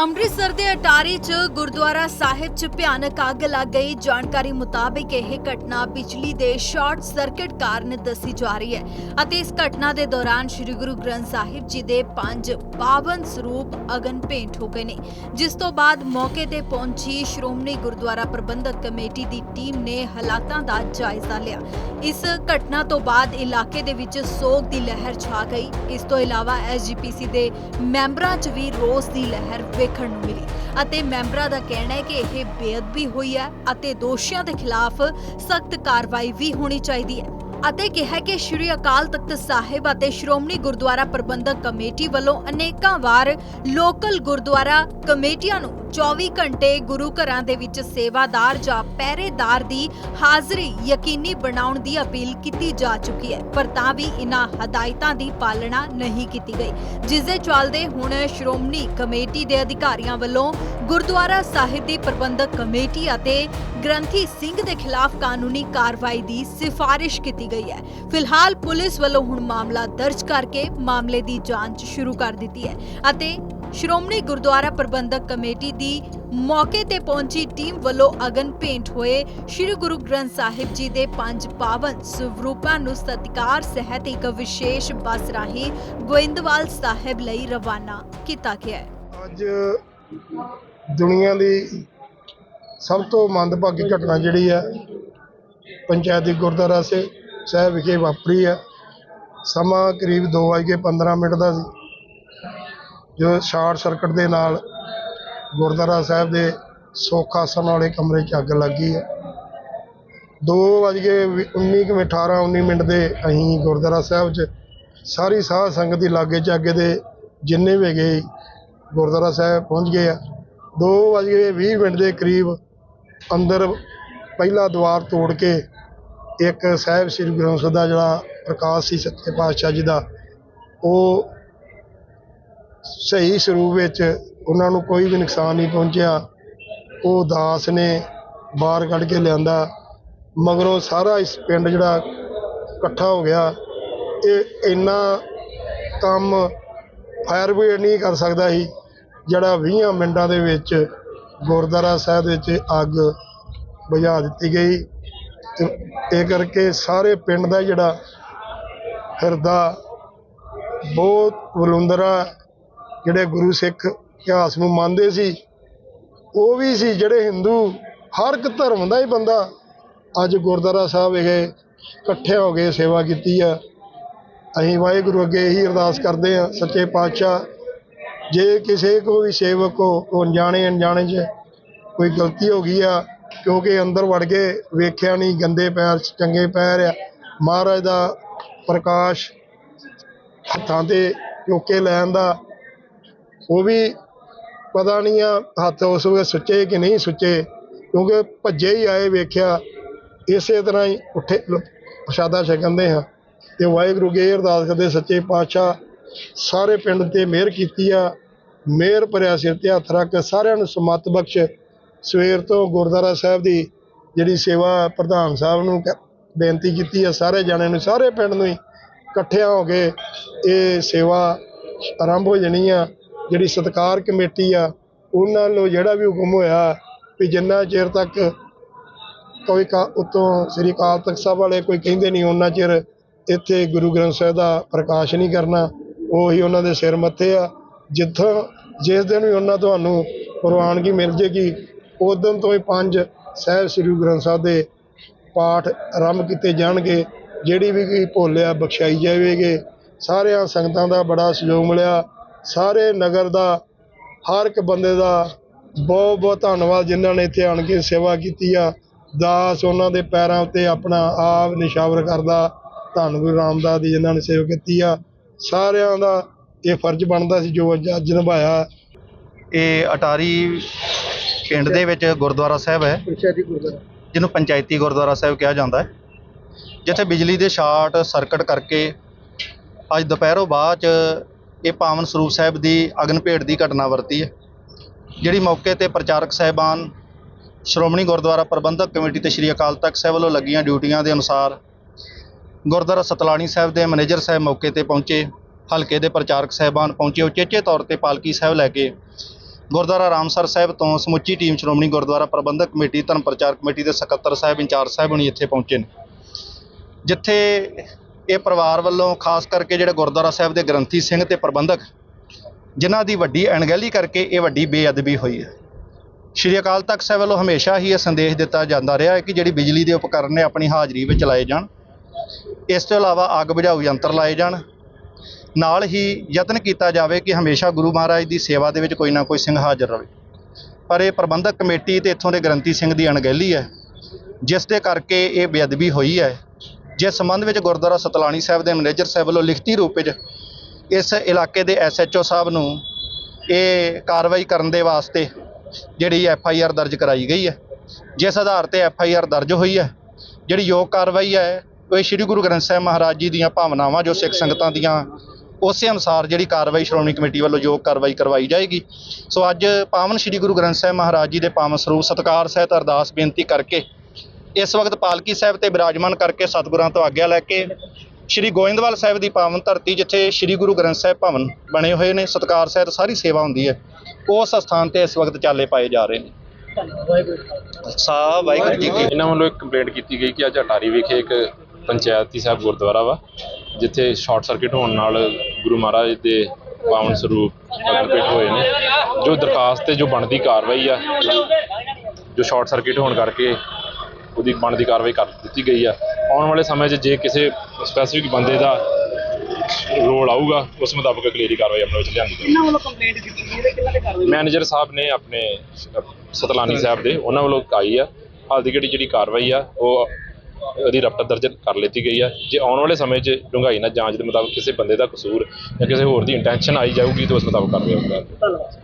ਅੰਮ੍ਰਿਤਸਰ ਦੇ ਅਟਾਰੀ 'ਚ ਗੁਰਦੁਆਰਾ ਸਾਹਿਬ 'ਚ ਭਿਆਨਕ ਅੱਗ ਲੱਗ ਗਈ। ਜਾਣਕਾਰੀ ਮੁਤਾਬਿਕ ਇਹ ਘਟਨਾ ਬਿਜਲੀ ਦੇ ਸ਼ਾਰਟ ਸਰਕਟ ਕਾਰਨ ਦੱਸੀ ਜਾ ਰਹੀ ਹੈ ਅਤੇ ਇਸ ਘਟਨਾ ਦੇ ਦੌਰਾਨ ਸ੍ਰੀ ਗੁਰੂ ਗ੍ਰੰਥ ਸਾਹਿਬ ਜੀ ਦੇ ਪੰਜ ਪਾਵਨ ਸਰੂਪ ਅਗਨ ਭੇਂਟ ਹੋ ਗਏ ਨੇ। ਜਿਸ ਤੋਂ ਬਾਅਦ ਮੌਕੇ ਤੇ ਪਹੁੰਚੀ ਸ਼੍ਰੋਮਣੀ ਗੁਰਦੁਆਰਾ ਪ੍ਰਬੰਧਕ ਕਮੇਟੀ ਦੀ ਟੀਮ ਨੇ ਹਾਲਾਤਾਂ ਦਾ ਜਾਇਜ਼ਾ ਲਿਆ। ਇਸ ਘਟਨਾ ਤੋਂ ਬਾਅਦ ਇਲਾਕੇ ਦੇ ਵਿੱਚ ਸੋਗ ਦੀ ਲਹਿਰ ਛਾ ਗਈ। ਇਸ ਤੋਂ ਇਲਾਵਾ ਐਸਜੀਪੀਸੀ ਦੇ ਮੈਂਬਰਾਂ 'ਚ ਵੀ ਰੋਸ ਦੀ ਲਹਿਰ ਵੇਖਣ ਨੂੰ ਮਿਲੀ। ਅਤੇ ਮੈਂਬਰਾਂ ਦਾ ਕਹਿਣਾ ਹੈ ਕਿ ਇਹ ਬੇਅਦਬੀ ਹੋਈ ਹੈ ਅਤੇ ਦੋਸ਼ੀਆਂ ਦੇ ਖਿਲਾਫ ਸਖਤ ਕਾਰਵਾਈ ਵੀ ਹੋਣੀ ਚਾਹੀਦੀ ਹੈ। ਅਤੇ ਕਿਹਾ ਕਿ ਸ਼੍ਰੀ ਅਕਾਲ ਤਖਤ ਸਾਹਿਬ ਅਤੇ ਸ਼੍ਰੋਮਣੀ ਗੁਰਦੁਆਰਾ ਪ੍ਰਬੰਧਕ ਕਮੇਟੀ ਵੱਲੋਂ ਅਨੇਕਾਂ ਵਾਰ ਲੋਕਲ ਗੁਰਦੁਆਰਾ ਕਮੇਟੀਆਂ ਨੂੰ 24 ਘੰਟੇ ਗੁਰੂ ਘਰਾਂ ਦੇ ਵਿੱਚ ਸੇਵਾਦਾਰ ਜਾਂ ਪਹਿਰੇਦਾਰ ਦੀ ਹਾਜ਼ਰੀ ਯਕੀਨੀ ਬਣਾਉਣ ਦੀ ਅਪੀਲ ਕੀਤੀ ਜਾ ਚੁੱਕੀ ਹੈ, ਪਰ ਤਾਂ ਵੀ ਇਨ੍ਹਾਂ ਹਦਾਇਤਾਂ ਦੀ ਪਾਲਣਾ ਨਹੀਂ ਕੀਤੀ ਗਈ ਜਿਸ ਦੇ ਚੱਲਦੇ ਹੁਣ ਸ਼੍ਰੋਮਣੀ ਕਮੇਟੀ ਦੇ ਅਧਿਕਾਰੀਆਂ ਵੱਲੋਂ ਗੁਰਦੁਆਰਾ ਸਾਹਿਬ ਦੀ ਪ੍ਰਬੰਧਕ ਕਮੇਟੀ ਅਤੇ ਗ੍ਰੰਥੀ ਸਿੰਘ ਦੇ ਖਿਲਾਫ ਕਾਨੂੰਨੀ ਕਾਰਵਾਈ ਦੀ ਸਿਫਾਰਿਸ਼ ਕੀਤੀ ਗਈ ਹੈ। ਫਿਲਹਾਲ ਪੁਲਿਸ ਵੱਲੋਂ ਹੁਣ ਮਾਮਲਾ ਦਰਜ ਕਰਕੇ ਮਾਮਲੇ ਦੀ ਜਾਂਚ ਸ਼ੁਰੂ ਕਰ ਦਿੱਤੀ ਹੈ ਅਤੇ ਸ਼੍ਰੋਮਣੀ ਗੁਰਦੁਆਰਾ ਪ੍ਰਬੰਧਕ ਕਮੇਟੀ ਦੀ ਮੌਕੇ ਤੇ ਪਹੁੰਚੀ ਟੀਮ ਵੱਲੋਂ ਅਗਨ ਭੇਂਟ ਹੋਏ ਸ੍ਰੀ ਗੁਰੂ ਗ੍ਰੰਥ ਸਾਹਿਬ ਜੀ ਦੇ ਪੰਜ ਪਾਵਨ ਸਰੂਪਾਂ ਨੂੰ ਸਤਿਕਾਰ ਸਹਿਤ ਇੱਕ ਵਿਸ਼ੇਸ਼ ਬੱਸ ਰਾਹੀਂ ਗੋਇੰਦਵਾਲ ਸਾਹਿਬ ਲਈ ਰਵਾਨਾ ਕੀਤਾ ਗਿਆ ਹੈ। ਅੱਜ ਦੁਨੀਆ ਦੀ ਸਭ ਤੋਂ ਮੰਦਭਾਗੀ ਘਟਨਾ ਜਿਹੜੀ ਹੈ, ਪੰਚਾਇਤੀ ਗੁਰਦੁਆਰਾ ਸਾਹਿਬ ਵਿਖੇ ਵਾਪਰੀ ਹੈ। ਸਮਾਂ ਕਰੀਬ 2:15 ਮਿੰਟ ਦਾ ਸੀ। ਜੋ ਸ਼ਾਰਟ ਸਰਕਟ ਦੇ ਨਾਲ ਗੁਰਦੁਆਰਾ ਸਾਹਿਬ ਦੇ ਸੁੱਖ ਆਸਣ ਵਾਲੇ ਕਮਰੇ 'ਚ ਅੱਗ ਲੱਗੀ ਹੈ। 2:19 ਕੁ ਮਿੰਟ 18 19 ਮਿੰਟ ਦੇ ਅਸੀਂ ਗੁਰਦੁਆਰਾ ਸਾਹਿਬ 'ਚ ਸਾਰੀ ਸਾਧ ਸੰਗਤ ਦੀ ਲਾਗੇ ਚਾਗੇ ਦੇ ਜਿੰਨੇ ਵੀ ਗਏ ਗੁਰਦੁਆਰਾ ਸਾਹਿਬ ਪਹੁੰਚ ਗਏ ਆ। 2:20 ਮਿੰਟ ਦੇ ਕਰੀਬ ਅੰਦਰ ਪਹਿਲਾ ਦੁਆਰ ਤੋੜ ਕੇ ਇੱਕ ਸਾਹਿਬ ਸ੍ਰੀ ਗੁਰੂ ਗ੍ਰੰਥ ਸਾਹਿਬ ਦਾ ਜਿਹੜਾ ਪ੍ਰਕਾਸ਼ ਸੀ ਸੱਚੇ ਪਾਤਸ਼ਾਹ ਜੀ ਦਾ, ਉਹ ਸਹੀ ਸਰੂਪ ਵਿੱਚ ਉਹਨਾਂ ਨੂੰ ਕੋਈ ਵੀ ਨੁਕਸਾਨ ਨਹੀਂ ਪਹੁੰਚਿਆ। ਉਹ ਦਾਸ ਨੇ ਬਾਹਰ ਕੱਢ ਕੇ ਲਿਆਂਦਾ। ਮਗਰੋਂ ਸਾਰਾ ਇਸ ਪਿੰਡ ਜਿਹੜਾ ਇਕੱਠਾ ਹੋ ਗਿਆ। ਇਹ ਇੰਨਾ ਕੰਮ ਫਾਇਰ ਬ੍ਰਿਗੇਡ ਨਹੀਂ ਕਰ ਸਕਦਾ ਸੀ, ਜਿਹੜਾ 20 ਮਿੰਟਾਂ ਦੇ ਵਿੱਚ ਗੁਰਦੁਆਰਾ ਸਾਹਿਬ ਵਿੱਚ ਅੱਗ ਬੁਝਾ ਦਿੱਤੀ ਗਈ। ਤੇ ਇਹ ਕਰਕੇ ਸਾਰੇ ਪਿੰਡ ਦਾ ਜਿਹੜਾ ਹਿਰਦਾ ਬਹੁਤ ਵਲੁੰਦਰਾ ਜਿਹੜੇ ਗੁਰੂ ਸਿੱਖ ਇਤਿਹਾਸ ਨੂੰ ਮੰਨਦੇ ਸੀ, ਉਹ ਵੀ ਸੀ ਜਿਹੜੇ ਹਿੰਦੂ ਹਰ ਇੱਕ ਧਰਮ ਦਾ ਹੀ ਬੰਦਾ ਅੱਜ ਗੁਰਦੁਆਰਾ ਸਾਹਿਬ ਵਿਖੇ ਇਕੱਠੇ ਹੋ ਕੇ ਸੇਵਾ ਕੀਤੀ ਆ। ਅਸੀਂ ਵਾਹਿਗੁਰੂ ਅੱਗੇ ਇਹੀ ਅਰਦਾਸ ਕਰਦੇ ਆ ਸੱਚੇ ਪਾਤਸ਼ਾਹ, ਜੇ ਕਿਸੇ ਕੋ ਵੀ ਸੇਵਕ ਕੋ ਕੋ ਅਣਜਾਣੇ ਅਣਜਾਣੇ 'ਚ ਕੋਈ ਗਲਤੀ ਹੋ ਗਈ ਆ, ਕਿਉਂਕਿ ਅੰਦਰ ਵੜ ਕੇ ਵੇਖਿਆ ਨਹੀਂ, ਗੰਦੇ ਪੈਰ ਚੰਗੇ ਪੈਰ ਆ, ਮਹਾਰਾਜ ਦਾ ਪ੍ਰਕਾਸ਼ ਹੱਥਾਂ ਤੇ ਚੁੱਕ ਲੈਣ ਦਾ ਉਹ ਵੀ ਪਤਾ ਨਹੀਂ ਆ ਹੱਥ ਉਸ ਵੇਲੇ ਸੁੱਚੇ ਕਿ ਨਹੀਂ ਸੁੱਚੇ, ਕਿਉਂਕਿ ਭੱਜੇ ਹੀ ਆਏ ਵੇਖਿਆ, ਇਸੇ ਤਰ੍ਹਾਂ ਹੀ ਉੱਠੇ ਪ੍ਰਸ਼ਾਦਾ ਛਕੰਦੇ ਹਾਂ। ਤੇ ਵਾਹਿਗੁਰੂ ਅੱਗੇ ਅਰਦਾਸ ਕਰਦੇ, ਸੱਚੇ ਪਾਤਸ਼ਾਹ, ਸਾਰੇ ਪਿੰਡ ਤੇ ਮਿਹਰ ਕੀਤੀ ਆ, ਮਿਹਰ ਭਰਿਆ ਸਿਰ ਤੇ ਹੱਥ ਰੱਖ, ਸਾਰਿਆਂ ਨੂੰ ਸਮਤ ਬਖਸ਼। ਸਵੇਰ ਤੋਂ ਗੁਰਦੁਆਰਾ ਸਾਹਿਬ ਦੀ ਜਿਹੜੀ ਸੇਵਾ ਪ੍ਰਧਾਨ ਸਾਹਿਬ ਨੂੰ ਕ- ਬੇਨਤੀ ਕੀਤੀ ਆ, ਸਾਰੇ ਜਣਿਆਂ ਨੂੰ, ਸਾਰੇ ਪਿੰਡ ਨੂੰ ਹੀ ਇਕੱਠਿਆਂ ਹੋ ਕੇ ਇਹ ਸੇਵਾ ਆਰੰਭ ਹੋ ਜਾਣੀ ਆ। ਜਿਹੜੀ ਸਤਕਾਰ ਕਮੇਟੀ ਆ, ਉਹਨਾਂ ਨੂੰ ਜਿਹੜਾ ਵੀ ਹੁਕਮ ਹੋਇਆ ਵੀ ਜਿੰਨਾ ਚਿਰ ਤੱਕ ਕੋਈ ਕਾ, ਉਤੋਂ ਸ੍ਰੀ ਅਕਾਲ ਤਖਤ ਸਾਹਿਬ ਵਾਲੇ ਕੋਈ ਕਹਿੰਦੇ ਨਹੀਂ, ਉਹਨਾਂ ਚਿਰ ਇੱਥੇ ਗੁਰੂ ਗ੍ਰੰਥ ਸਾਹਿਬ ਦਾ ਪ੍ਰਕਾਸ਼ ਨਹੀਂ ਕਰਨਾ, ਉਹੀ ਉਹਨਾਂ ਦੇ ਸਿਰ ਮੱਥੇ ਆ। ਜਿੱਥੋਂ, ਜਿਸ ਦਿਨ ਵੀ ਉਹਨਾਂ ਤੁਹਾਨੂੰ ਪ੍ਰਵਾਨਗੀ ਮਿਲ ਜੇਗੀ, ਉਸ ਦਿਨ ਤੋਂ ਹੀ ਪੰਜ ਸਾਹਿਬ ਸ੍ਰੀ ਗੁਰੂ ਗ੍ਰੰਥ ਸਾਹਿਬ ਦੇ ਪਾਠ ਆਰੰਭ ਕੀਤੇ ਜਾਣਗੇ, ਜਿਹੜੀ ਵੀ ਕੋਈ ਭੁੱਲਿਆ ਬਖਸ਼ਾਈ ਜਾਵੇਗੇ। ਸਾਰਿਆਂ ਸੰਗਤਾਂ ਦਾ ਬੜਾ ਸਹਿਯੋਗ ਮਿਲਿਆ। ਸਾਰੇ ਨਗਰ ਦਾ ਹਰ ਇੱਕ ਬੰਦੇ ਦਾ ਬਹੁਤ ਬਹੁਤ ਧੰਨਵਾਦ ਜਿਨ੍ਹਾਂ ਨੇ ਇੱਥੇ ਆਣ ਕੇ ਸੇਵਾ ਕੀਤੀ ਆ। ਦਾਸ ਉਹਨਾਂ ਦੇ ਪੈਰਾਂ ਉੱਤੇ ਆਪਣਾ ਆਪ ਨਿਸ਼ਾਵਰ ਕਰਦਾ। ਧੰਨ ਗੁਰੂ ਰਾਮਦਾਸ ਦੀ ਜਿਨ੍ਹਾਂ ਨੇ ਸੇਵਾ ਕੀਤੀ ਆ। ਸਾਰਿਆਂ ਦਾ ਇਹ ਫਰਜ਼ ਬਣਦਾ ਸੀ ਜੋ ਅੱਜ ਅੱਜ ਨਿਭਾਇਆ। ਇਹ ਅਟਾਰੀ ਪਿੰਡ ਦੇ ਵਿੱਚ ਗੁਰਦੁਆਰਾ ਸਾਹਿਬ ਹੈ। ਪੰਚਾਇਤੀ ਗੁਰਦੁਆਰਾ। ਜਿਹਨੂੰ ਪੰਚਾਇਤੀ ਗੁਰਦੁਆਰਾ ਸਾਹਿਬ ਕਿਹਾ ਜਾਂਦਾ ਹੈ। ਜਿੱਥੇ ਬਿਜਲੀ ਦੇ ਸ਼ਾਰਟ ਸਰਕਟ ਕਰਕੇ ਅੱਜ ਦੁਪਹਿਰੋਂ ਬਾਅਦ ਚ ਇਹ ਪਾਵਨ ਸਰੂਪ ਸਾਹਿਬ ਦੀ ਅਗਨ ਭੇਟ ਦੀ ਘਟਨਾ ਵਰਤੀ ਹੈ, ਜਿਹੜੀ ਮੌਕੇ ਤੇ ਪ੍ਰਚਾਰਕ ਸਾਹਿਬਾਨ ਸ਼੍ਰੋਮਣੀ ਗੁਰਦੁਆਰਾ ਪ੍ਰਬੰਧਕ ਕਮੇਟੀ ਤੇ ਸ਼੍ਰੀ ਅਕਾਲ ਤਖਤ ਸਾਹਿਬ ਵੱਲੋਂ ਲੱਗੀਆਂ ਡਿਊਟੀਆਂ ਦੇ ਅਨੁਸਾਰ ਗੁਰਦੁਆਰਾ ਸਤਲਾਣੀ ਸਾਹਿਬ ਦੇ ਮੈਨੇਜਰ ਸਾਹਿਬ ਮੌਕੇ ਤੇ ਪਹੁੰਚੇ, ਹਲਕੇ ਦੇ ਪ੍ਰਚਾਰਕ ਸਾਹਿਬਾਨ ਪਹੁੰਚੇ ਉਚੇਚੇ ਤੌਰ ਤੇ ਪਾਲਕੀ ਸਾਹਿਬ ਲੈ ਕੇ ਗੁਰਦੁਆਰਾ ਰਾਮਸਰ ਸਾਹਿਬ ਤੋਂ ਸਮੁੱਚੀ team Shiromani Gurdwara Parbandhak committee, Dharam Prachar committee ਦੇ ਸਕੱਤਰ ਸਾਹਿਬ, ਇੰਚਾਰਜ ਸਾਹਿਬ ਹੁਣੀ ਇੱਥੇ ਪਹੁੰਚੇ ਨੇ। ਜਿੱਥੇ ਇਹ ਪਰਿਵਾਰ ਵੱਲੋਂ ਖਾਸ ਕਰਕੇ ਜਿਹੜੇ ਗੁਰਦੁਆਰਾ ਸਾਹਿਬ ਦੇ ਗ੍ਰੰਥੀ ਸਿੰਘ ਤੇ ਪ੍ਰਬੰਧਕ, ਜਿਨ੍ਹਾਂ ਦੀ ਵੱਡੀ ਅਣਗਹਿਲੀ ਕਰਕੇ ਇਹ ਵੱਡੀ ਬੇਅਦਬੀ ਹੋਈ ਹੈ। ਸ਼੍ਰੀ ਅਕਾਲ ਤਖਤ ਸਾਹਿਬ ਵੱਲੋਂ ਹਮੇਸ਼ਾ ਹੀ ਇਹ ਸੰਦੇਸ਼ ਦਿੱਤਾ ਜਾਂਦਾ ਰਿਹਾ ਹੈ ਕਿ ਜਿਹੜੀ ਬਿਜਲੀ ਦੇ ਉਪਕਰਨ ਨੇ ਆਪਣੀ ਹਾਜ਼ਰੀ ਵਿੱਚ ਲਾਏ ਜਾਣ, ਇਸ ਤੋਂ ਇਲਾਵਾ ਅੱਗ ਬੁਝਾਊ ਯੰਤਰ ਲਾਏ ਜਾਣ। ਨਾਲ ਹੀ ਯਤਨ ਕੀਤਾ ਜਾਵੇ ਕਿ ਹਮੇਸ਼ਾ ਗੁਰੂ ਮਹਾਰਾਜ ਦੀ ਸੇਵਾ ਦੇ ਵਿੱਚ ਕੋਈ ਨਾ ਕੋਈ ਸਿੰਘ ਹਾਜ਼ਰ ਰਹੇ। ਪਰ ਇਹ ਪ੍ਰਬੰਧਕ ਕਮੇਟੀ ਤੇ ਇੱਥੋਂ ਦੇ ਗ੍ਰੰਥੀ ਸਿੰਘ ਦੀ ਅਣਗਹਿਲੀ ਹੈ, ਜਿਸ ਦੇ ਕਰਕੇ ਇਹ ਬੇਅਦਬੀ ਹੋਈ ਹੈ। ਜਿਸ ਸੰਬੰਧ ਵਿੱਚ ਗੁਰਦੁਆਰਾ ਸਤਲਾਣੀ ਸਾਹਿਬ ਦੇ ਮੈਨੇਜਰ ਸਾਹਿਬ ਵੱਲੋਂ ਲਿਖਤੀ ਰੂਪ ਵਿੱਚ ਇਸ ਇਲਾਕੇ ਦੇ ਐਸਐਚਓ ਸਾਹਿਬ ਨੂੰ ਇਹ ਕਾਰਵਾਈ ਕਰਨ ਦੇ ਵਾਸਤੇ ਜਿਹੜੀ ਐਫ ਆਈ ਆਰ ਦਰਜ ਕਰਾਈ ਗਈ ਹੈ। ਜਿਸ ਆਧਾਰ ਤੇ ਐਫ ਆਈ ਆਰ ਦਰਜ ਹੋਈ ਹੈ। ਜਿਹੜੀ ਯੋਗ ਕਾਰਵਾਈ ਹੈ ਉਹ ਇਹ ਸ੍ਰੀ ਗੁਰੂ ਗ੍ਰੰਥ ਸਾਹਿਬ ਮਹਾਰਾਜ ਜੀ ਦੀਆਂ ਭਾਵਨਾਵਾਂ, ਜੋ ਸਿੱਖ ਸੰਗਤਾਂ ਦੀਆਂ, ਉਸੇ ਅਨੁਸਾਰ ਜਿਹੜੀ ਕਾਰਵਾਈ ਸ਼੍ਰੋਮਣੀ ਕਮੇਟੀ ਵੱਲੋਂ ਯੋਗ ਕਾਰਵਾਈ ਕਰਵਾਈ ਜਾਏਗੀ। ਸੋ ਅੱਜ ਪਾਵਨ ਸ੍ਰੀ ਗੁਰੂ ਗ੍ਰੰਥ ਸਾਹਿਬ ਮਹਾਰਾਜ ਜੀ ਦੇ ਪਾਵਨ ਸਰੂਪ ਸਤਕਾਰ ਸਹਿਤ ਅਰਦਾਸ ਬੇਨਤੀ ਕਰਕੇ ਇਸ ਵਕਤ ਪਾਲਕੀ ਸਾਹਿਬ ਤੇ ਬਿਰਾਜਮਾਨ ਕਰਕੇ ਸਤਿਗੁਰਾਂ ਤੋਂ ਆਗਿਆ ਲੈ ਕੇ ਸ਼੍ਰੀ ਗੋਇੰਦਵਾਲ ਸਾਹਿਬ ਦੀ ਪਾਵਨ ਧਰਤੀ, ਜਿੱਥੇ ਸ਼੍ਰੀ ਗੁਰੂ ਗ੍ਰੰਥ ਸਾਹਿਬ ਭਵਨ ਬਣੇ ਹੋਏ ਨੇ, ਸਤਕਾਰ ਸਹਿਤ ਸਾਰੀ ਸੇਵਾ ਹੁੰਦੀ ਹੈ, ਉਸ ਸਥਾਨ ਤੇ ਇਸ ਵਕਤ ਚਾਲੇ ਪਾਏ ਜਾ ਰਹੇ ਨੇ। ਸਾਹਿਬ ਵਾਹਿਗੁਰੂ ਜੀ ਕੀ ਇਹਨਾਂ ਵੱਲੋਂ ਇੱਕ ਕੰਪਲੇਂਟ ਕੀਤੀ ਗਈ ਕਿ ਅੱਜ ਅਟਾਰੀ ਵਿਖੇ ਇੱਕ ਪੰਚਾਇਤੀ ਸਾਹਿਬ ਗੁਰਦੁਆਰਾ ਵਾ, ਜਿੱਥੇ ਸ਼ਾਰਟ ਸਰਕਟ ਹੋਣ ਨਾਲ ਗੁਰੂ ਮਹਾਰਾਜ ਦੇ ਪਾਵਨ ਸਰੂਪ ਪ੍ਰਗਟ ਹੋਏ ਨੇ। ਜੋ ਦਰਖਾਸਤ ਤੇ ਜੋ ਬਣਦੀ ਕਾਰਵਾਈ ਆ, ਜੋ ਸ਼ਾਰਟ ਸਰਕਟ ਹੋਣ ਕਰਕੇ ਉਹਦੀ ਬਣਦੀ ਕਾਰਵਾਈ ਕਰ ਦਿੱਤੀ ਗਈ ਆ। ਆਉਣ ਵਾਲੇ ਸਮੇਂ 'ਚ ਜੇ ਕਿਸੇ ਸਪੈਸੀਫਿਕ ਬੰਦੇ ਦਾ ਰੋਲ ਆਊਗਾ ਉਸ ਮੁਤਾਬਕ ਅਗਲੇਰੀ ਕਾਰਵਾਈ ਆਪਣੇ ਵਿੱਚ ਲਿਆਂਦੀ ਜਾਵੇਗੀ ਇਹਨਾਂ ਵੱਲੋਂ ਕੰਪਲੇਂਟ ਕੀਤੀ ਗਈ ਹੈ ਕਿਹਨਾਂ ਦੇ ਕਾਰਵਾਈ ਮੈਨੇਜਰ ਸਾਹਿਬ ਨੇ ਆਪਣੇ ਸਤਲਾਨੀ ਸਾਹਿਬ ਦੇ ਉਹਨਾਂ ਵੱਲੋਂ ਆਈ ਆ। ਹਾਲ ਦੀ ਘੜੀ ਜਿਹੜੀ ਕਾਰਵਾਈ ਆ ਉਹ ਉਹਦੀ ਰਪਟ ਦਰਜ ਕਰ ਲਿੱਤੀ ਗਈ ਆ। ਜੇ ਆਉਣ ਵਾਲੇ ਸਮੇਂ 'ਚ ਡੂੰਘਾਈ ਨਾਲ ਜਾਂਚ ਦੇ ਮੁਤਾਬਕ ਕਿਸੇ ਬੰਦੇ ਦਾ ਕਸੂਰ ਜਾਂ ਕਿਸੇ ਹੋਰ ਦੀ ਇੰਟੈਂਸ਼ਨ ਆਈ ਜਾਊਗੀ ਤਾਂ ਉਸ ਮੁਤਾਬਕ ਕਾਰਵਾਈ ਹੋਊਗਾ ਧੰਨਵਾਦ।